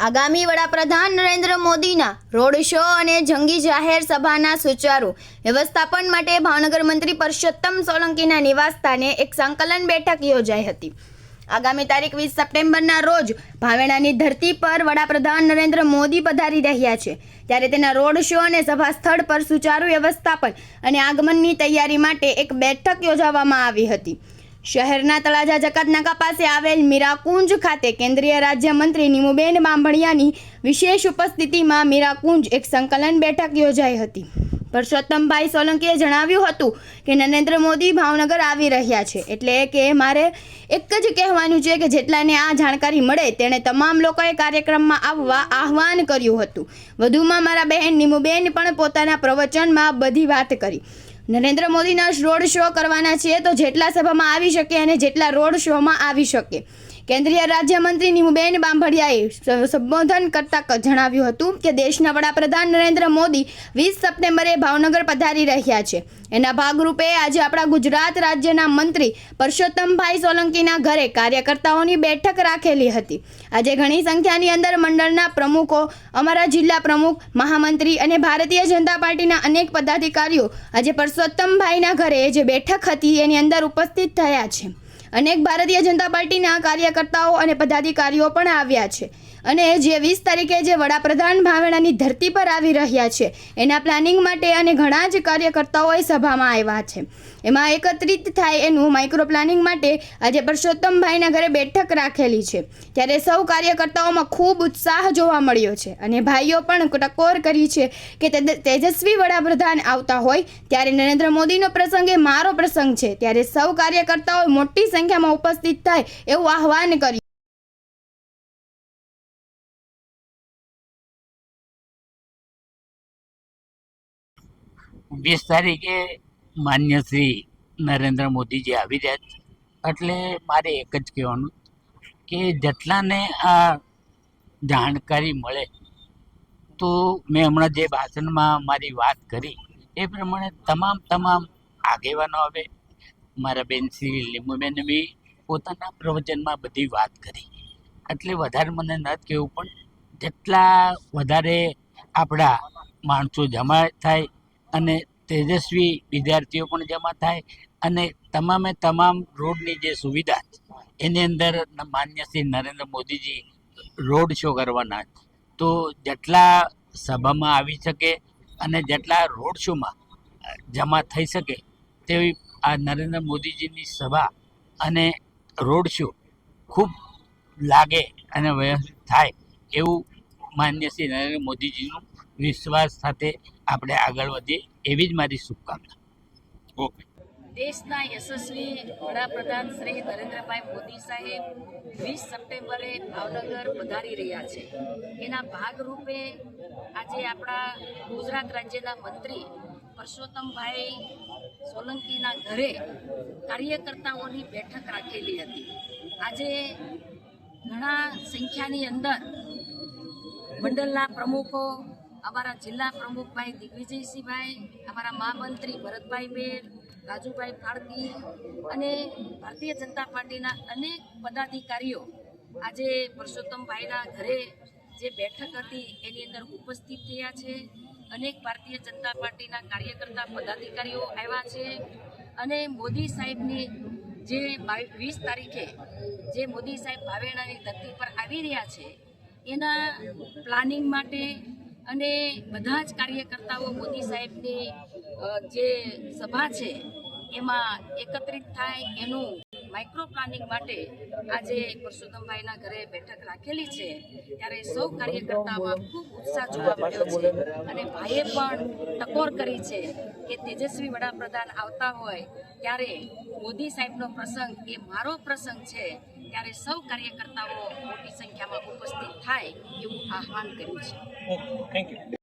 આગામી વડાપ્રધાન નરેન્દ્ર મોદીના રોડ શો અને જંગી જાહેર સભાના સુચારુ વ્યવસ્થાપન માટે ભાવનગર મંત્રી પરષોત્તમ સોલંકીના નિવાસસ્થાને એક સંકલન બેઠક યોજાઈ હતી. આગામી તારીખ વીસ સપ્ટેમ્બરના રોજ ભાવેણાની ધરતી પર વડાપ્રધાન નરેન્દ્ર મોદી પધારી રહ્યા છે. ત્યારે તેના રોડ શો અને સભા સ્થળ પર સુચારુ વ્યવસ્થાપન અને આગમનની તૈયારી માટે એક બેઠક યોજવામાં આવી હતી. શહેરના તળાજા જકાતનાકા પાસે આવેલ મીરાકુંજ ખાતે કેન્દ્રીય રાજ્યમંત્રી નીમુબેન બાંભણિયાની વિશેષ ઉપસ્થિતિમાં મીરાકુંજ એક સંકલન બેઠક યોજાઈ હતી. પરસોત્તમભાઈ સોલંકીએ જણાવ્યું હતું કે, નરેન્દ્ર મોદી ભાવનગર આવી રહ્યા છે, એટલે કે મારે એક જ કહેવાનું છે કે, જેટલાને આ જાણકારી મળે, તેણે તમામ લોકોએ કાર્યક્રમમાં આવવા આહવાન કર્યું હતું. વધુમાં મારા બહેન નીમુબેન પણ પોતાના પ્રવચનમાં બધી વાત કરી. નરેન્દ્ર મોદીના રોડ શો કરવાના છે તો જેટલા સભામાં આવી શકે અને જેટલા રોડ શોમાં આવી શકે. કેન્દ્રીય રાજ્યમંત્રી નીમુબેન બાંભડિયાએ સંબોધન કરતા જણાવ્યું હતું કે દેશના વડાપ્રધાન નરેન્દ્ર મોદી વીસ સપ્ટેમ્બરે ભાવનગર પધારી રહ્યા છે. એના ભાગરૂપે આજે આપણા ગુજરાત રાજ્યના મંત્રી પરસોત્તમભાઈ સોલંકીના ઘરે કાર્યકર્તાઓની બેઠક રાખેલી હતી. આજે ઘણી સંખ્યાની અંદર મંડળના પ્રમુખો, અમારા જિલ્લા પ્રમુખ, મહામંત્રી અને ભારતીય જનતા પાર્ટીના અનેક પદાધિકારીઓ આજે પરસોત્તમભાઈના ઘરે જે બેઠક હતી એની અંદર ઉપસ્થિત થયા છે. અનેક ભારતીય જનતા પાર્ટીના કાર્યકર્તાઓ અને પદાધિકારીઓ પણ આવ્યા છે. અને જે વીસ તારીખે જે વડાપ્રધાન ભાવેણાની ધરતી પર આવી રહ્યા છે, એના પ્લાનિંગ માટે અને ઘણા જ કાર્યકર્તાઓએ સભામાં આવ્યા છે. એમાં એકત્રિત થાય એનું માઇક્રો પ્લાનિંગ માટે આજે પરસોત્તમભાઈના ઘરે બેઠક રાખેલી છે, ત્યારે સૌ કાર્યકર્તાઓમાં ખૂબ ઉત્સાહ જોવા મળ્યો છે અને ભાઈઓ પણ ટકોર કરી છે કે તેજસ્વી વડાપ્રધાન આવતા હોય, ત્યારે નરેન્દ્ર મોદીનો પ્રસંગ એ મારો પ્રસંગ છે, ત્યારે સૌ કાર્યકર્તાઓ મોટી સંખ્યામાં ઉપસ્થિત થાય એવું આહવાન કર્યું. વીસ તારીખે માન્ય શ્રી નરેન્દ્ર મોદીજી આવી રહ્યા છે. એટલે મારે એક જ કહેવાનું કે જેટલાને આ જાણકારી મળે, તો મેં હમણાં જે ભાષણમાં મારી વાત કરી, એ પ્રમાણે તમામ તમામ આગેવાનો હવે મારા બેન શ્રી લીંબુબેને બી પોતાના પ્રવચનમાં બધી વાત કરી. એટલે વધારે મને ન કહેવું, પણ જેટલા વધારે આપણા માણસો જમા થાય અને તેજસ્વી વિદ્યાર્થીઓ પણ જમા થાય અને તમામે તમામ રોડની જે સુવિધા એની અંદર માન્ય શ્રી નરેન્દ્ર મોદીજી રોડ શો કરવાના તો જેટલા સભામાં આવી શકે અને જેટલા રોડ શોમાં જમા થઈ શકે તેવી આ નરેન્દ્ર મોદીજીની સભા અને રોડ શો ખૂબ લાગે અને વ્યવસ્થિત થાય એવું માન્ય શ્રી નરેન્દ્ર મોદીજીનું વિશ્વાસ સાથે આપણે આગળ વધીએ. એવી જ મારી શુભકામના. ઓકે. દેશના યશસ્વી વડાપ્રધાન શ્રી નરેન્દ્રભાઈ મોદી સાહેબ વીસ સપ્ટેમ્બરે ભાવનગર પધારી રહ્યા છે. એના ભાગરૂપે આજે આપણા ગુજરાત રાજ્યના મંત્રી પરસોત્તમભાઈ સોલંકીના ઘરે કાર્યકર્તાઓની બેઠક રાખેલી હતી. આજે ઘણા સંખ્યાની અંદર મંડળના પ્રમુખો અમારા જિલ્લા પ્રમુખભાઈ દિગ્વિજયસિંહભાઈ, અમારા મહામંત્રી ભરતભાઈ બેર રાજુભાઈ ફાળકી અને ભારતીય જનતા પાર્ટીના અનેક પદાધિકારીઓ આજે પરસોત્તમભાઈના ઘરે જે બેઠક હતી, એની અંદર ઉપસ્થિત થયા છે. અનેક ભારતીય જનતા પાર્ટીના કાર્યકર્તા પદાધિકારીઓ આવ્યા છે અને મોદી સાહેબની જે વીસ તારીખે જે મોદી સાહેબ ભાવેણાની ધરતી પર આવી રહ્યા છે, એના પ્લાનિંગ માટે અને બધા જ કાર્યકર્તાઓ મોદી સાહેબની જે સભા છે, એમાં એકત્રિત થાય એનું માઇક્રો પ્લાનિંગ માટે આજે પરસોત્તમભાઈના ઘરે બેઠક રાખેલી છે. ત્યારે સૌ કાર્યકર્તામાં ખૂબ ઉત્સાહ જોવા મળ્યો છે અને ભાઈએ પણ ટકોર કરી છે કે તેજસ્વી વડાપ્રધાન આવતા હોય ત્યારે મોદી સાહેબનો પ્રસંગ એ મારો પ્રસંગ છે. ત્યારે સૌ કાર્યકર્તાઓ મોટી સંખ્યામાં ઉપસ્થિત થાય એવું આહવાન કર્યું છે. Thank you